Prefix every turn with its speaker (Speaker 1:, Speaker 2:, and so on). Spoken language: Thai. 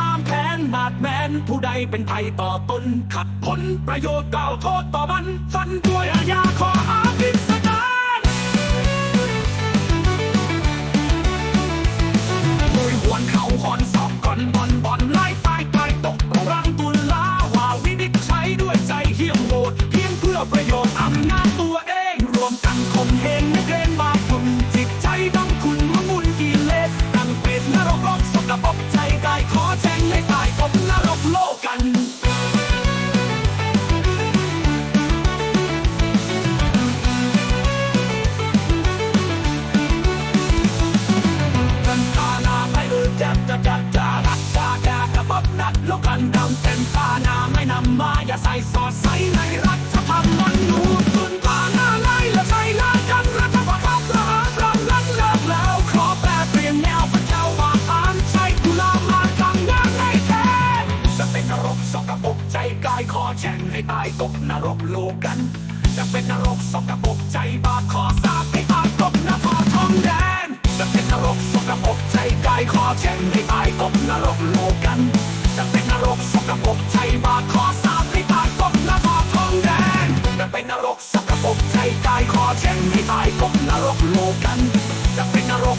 Speaker 1: ตามแผนมาดแมนผู้ใดเป็นภัยต่อตนขัดผลประโยชน์กล่าวโทษต่อมันฟันด้วยอาญาขออาพิสดารโดยหวนเขาหอนสอบก่อนบอลบอลไล่ตายตายตกรังตุลาว่าวินิจฉัยด้วยใจเหี้ยมโหดเพียงเพื่อประโยชน์อำนาจตัวเองรวมกันข่มเหง จับจับจับจับรักษาแกกระบอกนัดล้วกันดำเต็มตาหนาไม่นำมาอย่าใส่สอดใส่ในรัฐธรรมนูญตุนตาหน้าไล่และใส่หน้ากันรัฐประกับประหารรังนั้นเลิกแล้วขอแปลเปลี่ยนแนวพระเจ้าว่าทานใช้กุลามากังงานให้แทนจะเป็นนรกสกปรกใจกายขอแช่งให้ตายตกนรกโลกันจะเป็นนรกสกปรกใจบาปขอสาปให้ตายตกนรกทองแดน ขอแช่งให้ตายตกนรกโลกัน จะเป็นนรกสกปรกใจบาขอสาปให้ตายตกนรกทองแดงจะเป็นนรกสกปรกใจกายขอแช่งให้ตายตกนรกโลกัน จะเป็นนรก